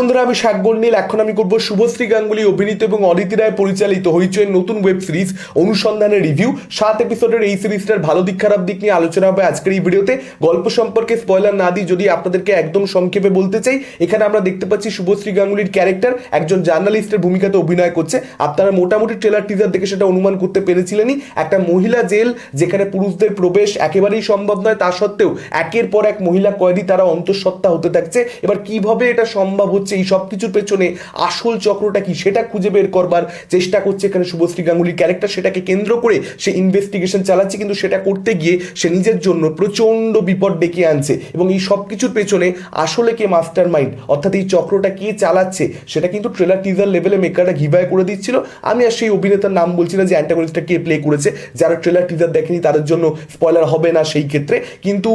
বন্ধুরা, আমি শাকবর নীল। এখন আমি করব শুভশ্রী গাঙ্গুলি, অভিনীত এবং অদিতি রায় পরিচালিত হইচয়ের নতুন ওয়েব সিরিজ অনুসন্ধানের রিভিউ সাত এপিসোডের এই সিরিজটার ভালো দিক, খারাপ দিক নিয়ে আলোচনা হবে আজকের এই ভিডিওতে। গল্প সম্পর্কে স্পয়লার না দিই, যদি আপনাদেরকে একদম সংক্ষেপে বলতে চাই, এখানে আমরা দেখতে পাচ্ছি শুভশ্রী গাঙ্গুলির ক্যারেক্টার একজন জার্নালিস্টের ভূমিকাতে অভিনয় করছে। আপনারা মোটামুটি ট্রেলার টিজার দেখে সেটা অনুমান করতে পেরেছিলেনই। একটা মহিলা জেল, যেখানে পুরুষদের প্রবেশ একেবারেই সম্ভব নয়, তা সত্ত্বেও একের পর এক মহিলা কয়েদি তারা অন্তঃসত্ত্বা হতে থাকছে। এবার কীভাবে এটা সম্ভব হচ্ছে এই সব কিছুর পেছনে আসল চক্রটা কি? সেটা খুঁজে বের করবার চেষ্টা করছে এখানে শুভশ্রী গাঙ্গুলির ক্যারেক্টার সেটাকে কেন্দ্র করে সে ইনভেস্টিগেশন চালাচ্ছে, কিন্তু সেটা করতে গিয়ে সে নিজের জন্য প্রচণ্ড বিপদ ডেকে আনছে এবং এই সব কিছুর পেছনে আসলে কে মাস্টার মাইন্ড অর্থাৎ এই চক্রটা কে চালাচ্ছে? সেটা কিন্তু ট্রেলার টিজার লেভেলে মেকাররা ঘিবায় করে দিচ্ছিল। আমি আর সেই অভিনেতার নাম বলছি না যে অ্যান্টাগনিস্টটা কে প্লে করেছে। যারা ট্রেলার টিজার দেখেনি, তাদের জন্য স্পয়লার হবে না সেই ক্ষেত্রে। কিন্তু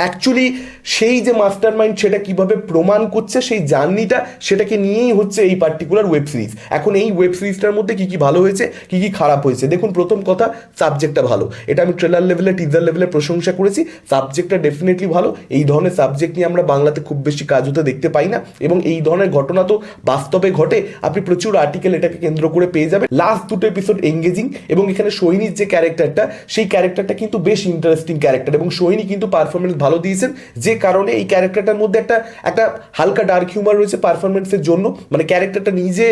অ্যাকচুয়ালি সেই যে মাস্টার মাইন্ড সেটা কীভাবে প্রমাণ করছে, সেই জার্নিটা সেটাকে নিয়েই হচ্ছে এই পার্টিকুলার ওয়েব সিরিজ এখন এই ওয়েব সিরিজটার মধ্যে কি কি ভালো হয়েছে, কি কি খারাপ হয়েছে? দেখুন, প্রথম কথা সাবজেক্টটা ভালো। এটা আমি ট্রেলার লেভেলে টিজার লেভেলে প্রশংসা করেছি। সাবজেক্টটা ডেফিনেটলি ভালো। এই ধরনের সাবজেক্ট নিয়ে আমরা বাংলাতে খুব বেশি কাজ হতে দেখতে পাই না। এবং এই ধরনের ঘটনা তো বাস্তবে ঘটে। আপনি প্রচুর আর্টিকেল এটাকে কেন্দ্র করে পেয়ে যাবেন। লাস্ট দুটো এপিসোড এঙ্গেজিং এবং এখানে সোহিনীর যে ক্যারেক্টারটা সেই ক্যারেক্টারটা কিন্তু বেশ ইন্টারেস্টিং ক্যারেক্টার এবং সোহিনী কিন্তু পারফরমেন্স ভালো দিয়েছেন। যে কারণে এই ক্যারেক্টারটার মধ্যে একটা একটা হালকা ডার্ক হিউমার রয়েছে। পারফরমেন্সের জন্য মানে ক্যারেক্টারটা নিজে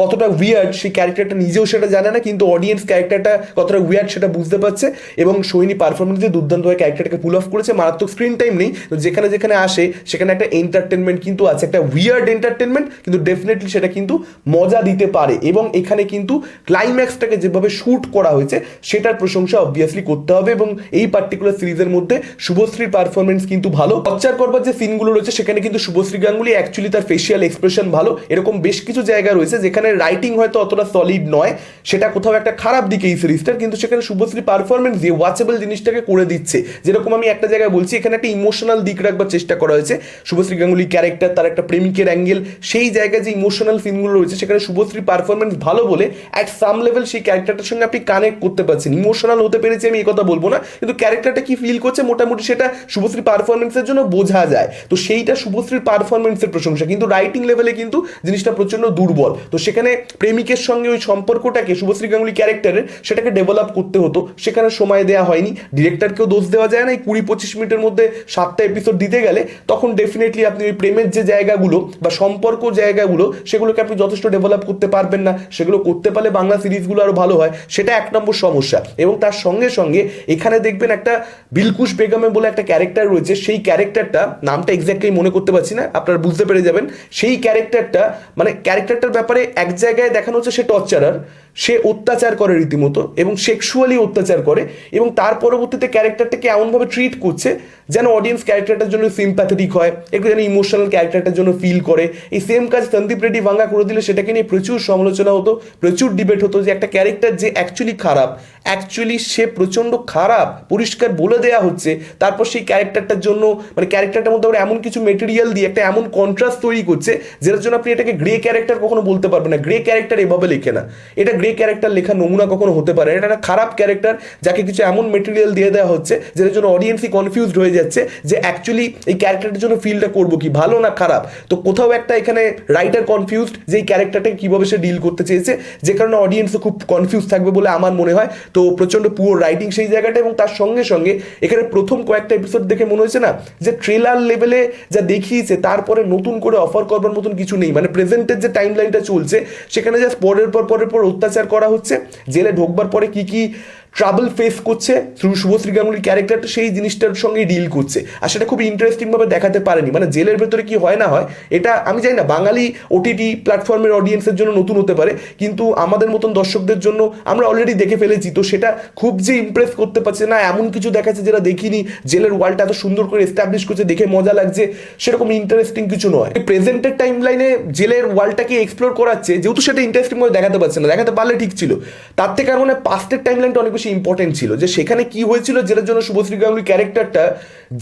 কতটা উইয়ার্ড সেই ক্যারেক্টারটা নিজেও সেটা জানে না, কিন্তু অডিয়েন্স ক্যারেক্টারটা কতটা উইয়ার্ড সেটা বুঝতে পারছে এবং সোহিনী পারফরমেন্সে দুর্দান্তভাবে ক্যারেক্টারটাকে পুল অফ করেছে। মারাত্মক স্ক্রিন টাইম নেই যেখানে যেখানে আসে সেখানে একটা এন্টারটেনমেন্ট কিন্তু আছে, একটা উইয়ার্ড এন্টারটেনমেন্ট কিন্তু ডেফিনেটলি সেটা কিন্তু মজা দিতে পারে এবং এখানে কিন্তু ক্লাইম্যাক্সটাকে যেভাবে শ্যুট করা হয়েছে সেটার প্রশংসা অবভিয়াসলি করতে হবে এবং এই পার্টিকুলার সিরিজের মধ্যে শুভশ্রীর পারফরমেন্স কিন্তু ভালো। লজ্জার করবার যে সিনগুলো রয়েছে সেখানে কিন্তু শুভশ্রী গাঙ্গুলি অ্যাকচুয়ালি তার ফেসিয়াল এক্সপ্রেশন ভালো। এরকম বেশ কিছু জায়গা রয়েছে যেখানে রাইটিং হয়তো অতটা সলিড নয়। সেটা কোথাও একটা খারাপ দিকে এই সিরিজটার কিন্তু সেখানে শুভশ্রী পারফরমেন্স দিয়ে ওয়াচেবল জিনিসটাকে করে দিচ্ছে। যেরকম আমি একটা জায়গায় বলছি, এখানে একটা ইমোশনাল দিক রাখবার চেষ্টা করা হয়েছে। শুভশ্রী গাঙ্গুলি ক্যারেক্টার তার একটা প্রেমিকের অ্যাঙ্গেল সেই জায়গায় যে ইমোশনাল সিনগুলো রয়েছে, সেখানে শুভশ্রী পারফরমেন্স ভালো বলে অ্যাট সাম লেভেল সেই ক্যারেক্টারটার সঙ্গে আপনি কানেক্ট করতে পারছেন। ইমোশনাল হতে পেরেছি আমি এই কথা বলব না, কিন্তু ক্যারেক্টারটা কি ফিল করছে মোটামুটি সেটা শুভশ্রী পারফরমেন্সের জন্য বোঝা যায়। তো সেইটা শুভশ্রীর পারফরমেন্সের প্রশংসা, কিন্তু রাইটিং লেভেলে কিন্তু জিনিসটা প্রচণ্ড দুর্বল। তো সেখানে প্রেমিকের সঙ্গে ওই সম্পর্কটাকে শুভশ্রী গাঙ্গুলি ক্যারেক্টারের সেটাকে ডেভেলপ করতে হতো। সেখানে সময় দেওয়া হয়নি। ডিরেক্টরকেও দোষ দেওয়া যায় না এই কুড়ি পঁচিশ মিনিটের মধ্যে সাতটা এপিসোড দিতে গেলে তখন ডেফিনেটলি আপনি ওই প্রেমের যে জায়গাগুলো বা সম্পর্ক জায়গাগুলো, সেগুলোকে আপনি যথেষ্ট ডেভেলপ করতে পারবেন না। সেগুলো করতে পারলে বাংলা সিরিজগুলো আরও ভালো হয়। সেটা এক নম্বর সমস্যা। এবং তার সঙ্গে সঙ্গে এখানে দেখবেন একটা বিলকুশ বেগমে বলে একটা ক্যারেক্টার রয়েছে। সেই ক্যারেক্টারটা নামটা এক্স্যাক্টলি মনে করতে পারছি না, আপনারা বুঝতে পেরে যাবেন। সেই ক্যারেক্টারটা মানে ক্যারেক্টারটার ব্যাপারে এক জায়গায় দেখানো হচ্ছে সে টর্চারার, সে অত্যাচার করে রীতিমতো এবং সেক্সুয়ালি অত্যাচার করে এবং তার পরবর্তীতে ক্যারেক্টারটাকে এমনভাবে ট্রিট করছে যেন অডিয়েন্স ক্যারেক্টারটার জন্য সিম্প্যাথেটিক হয়, একটু যেন ইমোশনাল ক্যারেক্টারটার জন্য ফিল করে। এই সেম কাজ সন্দীপ রেড্ডি ভাঙ্গা করে দিলে সেটাকে নিয়ে প্রচুর সমালোচনা হতো, প্রচুর ডিবেট হতো যে একটা ক্যারেক্টার যে অ্যাকচুয়ালি খারাপ অ্যাকচুয়ালি সে প্রচণ্ড খারাপ, পরিষ্কার বলে দেওয়া হচ্ছে, তারপর সেই ক্যারেক্টারটার জন্য মানে ক্যারেক্টারটার মধ্যে আবার এমন কিছু মেটেরিয়াল দিয়ে একটা এমন কন্ট্রাস্ট তৈরি করছে, যেটার জন্য আপনি এটাকে গ্রে ক্যারেক্টার কখনো বলতে পারবেন না। গ্রে ক্যারেক্টার এভাবে লেখে না। এটা গ্রে ক্যারেক্টার লেখা নমুনা কখনো হতে পারে এটা একটা খারাপ ক্যারেক্টার যাকে কিছু এমন মেটেরিয়াল দিয়ে দেওয়া হচ্ছে, যেটার জন্য অডিয়েন্সই কনফিউজড হয়ে যাচ্ছে যে অ্যাকচুয়ালি এই ক্যারেক্টারটার জন্য ফিলটা করব কি, ভালো না খারাপ? তো কোথাও একটা এখানে রাইটার কনফিউজড যে এই ক্যারেক্টারটাকে কীভাবে সে ডিল করতে চেয়েছে, যে কারণে অডিয়েন্সও খুব কনফিউজ থাকবে বলে আমার মনে হয়। তো প্রচণ্ড পুরো রাইটিং সেই জায়গাটা এবং তার সঙ্গে সঙ্গে এখানে প্রথম কয়েকটা এপিসোড দেখে মনে হয়েছে না, যে ট্রেলার লেভেলে যা দেখিয়েছে, তারপরে নতুন করে অফার করবার মতন কিছু নেই। মানে প্রেজেন্টের যে টাইম লাইনটা চলছে, সেখানে জাস্ট পরের পর পরের পর অত্যাচার করা হচ্ছে। জেলে ঢোকবার পরে কি কি ট্রাবল ফেস করছে থ্রু শুভশ্রী গাঙ্গুলির ক্যারেক্টারটা সেই জিনিসটার সঙ্গে ডিল করছে। আর সেটা খুব ইন্টারেস্টিংভাবে দেখাতে পারেনি। মানে জেলের ভেতরে কি হয় না হয়, এটা আমি জানি না। বাঙালি ওটিটি প্ল্যাটফর্মের অডিয়েন্সের জন্য নতুন হতে পারে, কিন্তু আমাদের মতন দর্শকদের জন্য আমরা অলরেডি দেখে ফেলেছি। তো সেটা খুব যে ইমপ্রেস করতে পারছে না, এমন কিছু দেখাচ্ছে যেটা দেখিনি। জেলের ওয়ার্ল্ডটা এত সুন্দর করে এস্টাবলিশ করছে, দেখে মজা লাগছে। সেরকম ইন্টারেস্টিং কিছু নয়। প্রেজেন্টের টাইম লাইনে জেলের ওয়ার্ল্ডটাকে এক্সপ্লোর করাচ্ছে, যেহেতু সেটা ইন্টারেস্টিং দেখাতে পারছে না। দেখাতে পারলে ঠিক ছিল। তার থেকে মানে পাস্টের টাইম লাইনটা অনেক বেশি ইম্পর্টেন্ট ছিল যে সেখানে কি হয়েছিল যেটার জন্য শুভশ্রী গাঙ্গুলি ক্যারেক্টারটা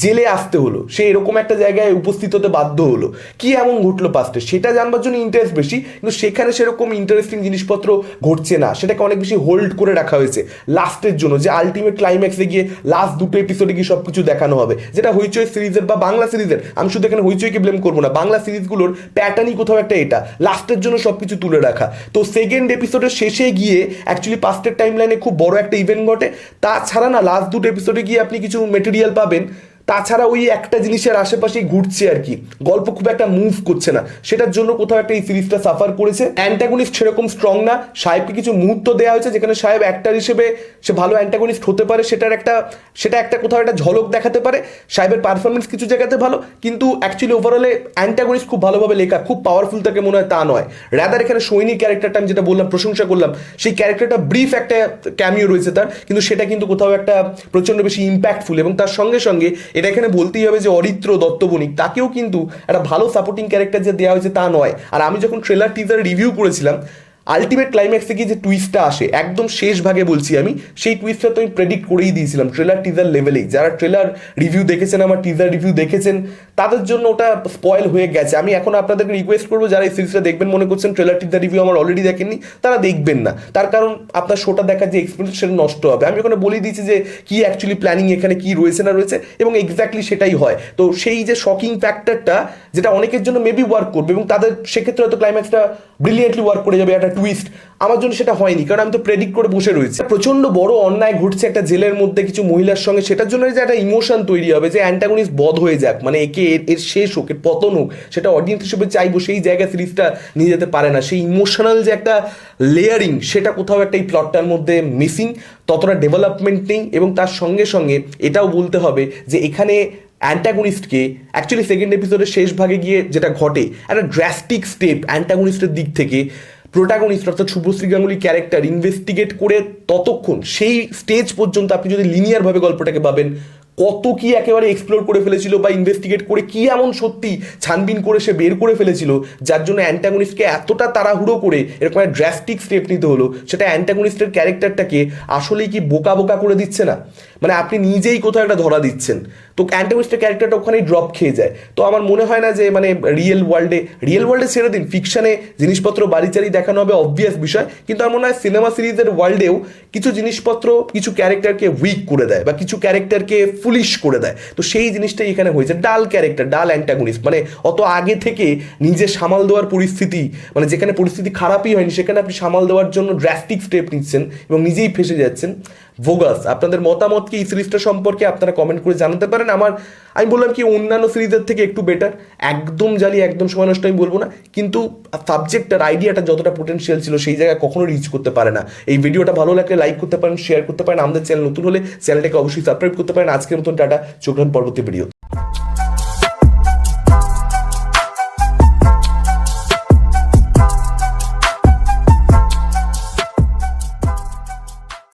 জেলে আসতে হলো। সে এরকম একটা জায়গায় উপস্থিত হতে বাধ্য হলো। কি এমন ঘটলো পাস্টে সেটা জানবার জন্য ইন্টারেস্ট বেশি, কিন্তু সেখানে সেরকম ইন্টারেস্টিং জিনিসপত্র ঘটছে না। সেটাকে অনেক বেশি হোল্ড করে রাখা হয়েছে লাস্টের জন্য, যে আলটিমেট ক্লাইম্যাক্সে গিয়ে লাস্ট দুটো এপিসোডে গিয়ে সব কিছু দেখানো হবে। যেটা হইচই সিরিজের বা বাংলা সিরিজের, আমি শুধু এখানে হইচইকে ব্লেম করব না, বাংলা সিরিজগুলোর প্যাটার্নই কোথাও একটা এটা। লাস্টের জন্য সব কিছু তুলে রাখা। তো সেকেন্ড এপিসোডের শেষে গিয়ে অ্যাকচুয়ালি পাস্টের টাইম লাইনে খুব বড় একটা ইভেন্ট ঘটে তাছাড়া না লাস্ট দুটো এপিসোডে গিয়ে আপনি কিছু মেটেরিয়াল পাবেন। তাছাড়া ওই একটা জিনিসের আশেপাশেই ঘুরছে আর কি। গল্প খুব একটা মুভ করছে না। সেটার জন্য কোথাও একটা এই সিরিজটা সাফার করেছে। অ্যান্টাগনিস্ট সেরকম স্ট্রং না। সাহেবকে কিছু মুহূর্ত দেওয়া হয়েছে যেখানে সাহেব অ্যাক্টার হিসেবে সে ভালো অ্যান্টাগনিস্ট হতে পারে। সেটার একটা, সেটা একটা কোথাও একটা ঝলক দেখাতে পারে। সাহেবের পারফরমেন্স কিছু জায়গাতে ভালো। কিন্তু অ্যাকচুয়ালি ওভারঅলে অ্যান্টাগনিস্ট খুব ভালোভাবে লেখা। খুব পাওয়ারফুল তাকে মনে হয় তা নয়। র্যাদার এখানে সৈনিক ক্যারেক্টারটা আমি যেটা বললাম, প্রশংসা করলাম, সেই ক্যারেক্টারটা ব্রিফ একটা ক্যামিও রয়েছে তার। কিন্তু সেটা কিন্তু কোথাও একটা প্রচণ্ড বেশি ইম্প্যাক্টফুল এবং তার সঙ্গে সঙ্গে এটা এখানে বলতেই হবে যে অরিত্র দত্তবণিক, তাকেও কিন্তু একটা ভালো সাপোর্টিং ক্যারেক্টার যে দেওয়া হয়েছে তা নয়। আর আমি যখন ট্রেলার টিজার রিভিউ করেছিলাম আলটিমেট ক্লাইম্যাক্সে গিয়ে যে টুইস্টটা আসে, একদম শেষ ভাগে বলছি আমি, সেই টুইস্টটা তো আমি প্রেডিক্ট করেই দিয়েছিলাম ট্রেলার টিজার লেভেলেই যারা ট্রেলার রিভিউ দেখেছেন, আমার টিজার রিভিউ দেখেছেন, তাদের জন্য ওটা স্পয়েল হয়ে গেছে। আমি এখন আপনাদেরকে রিকোয়েস্ট করব, যারা এই সিরিজটা দেখবেন, মনে করছেন ট্রেলার টিজার রিভিউ আমার অলরেডি দেখেননি, তারা দেখবেন না। তার কারণ আপনার শোটা দেখার যে এক্সপিরিয়েন্স সেটা নষ্ট হবে। আমি ওখানে বলে দিয়েছি যে, কি অ্যাকচুয়ালি প্ল্যানিং এখানে কি রয়েছে না রয়েছে, এবং এক্স্যাক্টলি সেটাই হয়। তো সেই যে শকিং ফ্যাক্টরটা যেটা অনেকের জন্য মেবি ওয়ার্ক করবে, এবং তাদের সেক্ষেত্রে হয়তো ক্লাইম্যাক্সটা ব্রিলিয়েন্টলি ওয়ার্ক করে যাবে একটা টুইস্ট আমার জন্য সেটা হয়নি, কারণ আমি তো প্রেডিক্ট করে বসে রয়েছি। প্রচণ্ড বড় অন্যায় ঘটছে একটা জেলের মধ্যে কিছু মহিলার সঙ্গে, সেটার জন্য যে একটা ইমোশন তৈরি হবে, যে অ্যান্টাগনিস্ট বধ হয়ে যাক মানে একে এর- শেষ হোক, এর পতন হোক, সেটা অডিয়েন্স হিসেবে চাইব, সেই জায়গায় সিরিজটা নিয়ে যেতে পারে না। সেই ইমোশনাল যে একটা লেয়ারিং সেটা কোথাও একটা এই প্লটটার মধ্যে মিসিং ততটা ডেভেলপমেন্ট নেই এবং তার সঙ্গে সঙ্গে এটাও বলতে হবে যে এখানে অ্যান্টাগনিস্টকে অ্যাকচুয়ালি সেকেন্ড এপিসোডের শেষ ভাগে গিয়ে যেটা ঘটে, একটা ড্রাস্টিক স্টেপ অ্যান্টাগনিস্টের দিক থেকে প্রোটাগনিস্ট অর্থাৎ শুভশ্রী গাঙ্গুলি ক্যারেক্টার ইনভেস্টিগেট করে ততক্ষণ, সেই স্টেজ পর্যন্ত আপনি যদি লিনিয়ারভাবে গল্পটাকে ভাবেন কত কি একেবারে এক্সপ্লোর করে ফেলেছিল বা ইনভেস্টিগেট করে কি এমন সত্যি ছানবিন করে সে বের করে ফেলেছিল, যার জন্য অ্যান্টাগনিস্টকে এতটা তাড়াহুড়ো করে এরকম একটা ড্রাস্টিক স্টেপ নিতে হলো, সেটা অ্যান্টাগনিস্টের ক্যারেক্টারটাকে আসলেই কি বোকা বোকা করে দিচ্ছে না? মানে আপনি নিজেই কোথাও একটা ধরা দিচ্ছেন। তো অ্যান্টাগনিস্টের ক্যারেক্টারটা ওখানেই ড্রপ খেয়ে যায়। তো আমার মনে হয় না যে মানে রিয়েল ওয়ার্ল্ডে রিয়েল ওয়ার্ল্ডে ছেড়ে দিন ফিকশানে জিনিসপত্র বাড়িচারি দেখানো হবে অবভিয়াস বিষয়, কিন্তু আমার মনে হয় সিনেমা সিরিজের ওয়ার্ল্ডেও কিছু জিনিসপত্র কিছু ক্যারেক্টারকে উইক করে দেয় বা কিছু ক্যারেক্টারকে ফুলিশ করে দেয়। তো সেই জিনিসটাই এখানে হয়েছে। ডাল ক্যারেক্টার, ডাল অ্যান্টাগনিস্ট মানে অত আগে থেকে নিজে সামাল দেওয়ার পরিস্থিতি মানে যেখানে পরিস্থিতি খারাপই হয়নি, সেখানে আপনি সামাল দেওয়ার জন্য ড্রাস্টিক স্টেপ নিচ্ছেন এবং নিজেই ফেসে যাচ্ছেন। ভোগাস, আপনাদের মতামত কি এই সিরিজটা সম্পর্কে আপনারা কমেন্ট করে জানাতে পারেন। আমার, আমি বললাম কি, অন্যান্য সিরিজের থেকে একটু বেটার একদম জালি একদম সময় নষ্ট আমি বলব না। কিন্তু সাবজেক্টটার আইডিয়াটা যতটা পোটেন্সিয়াল ছিল, সেই জায়গায় কখনো রিচ করতে পারে না। এই ভিডিওটা ভালো লাগলে লাইক করতে পারেন শেয়ার করতে পারেন। আমাদের চ্যানেল নতুন হলে চ্যানেলটাকে অবশ্যই সাবস্ক্রাইব করতে পারেন। আজকের মতন, টাটা। চোখ পরবর্তী ভিডিও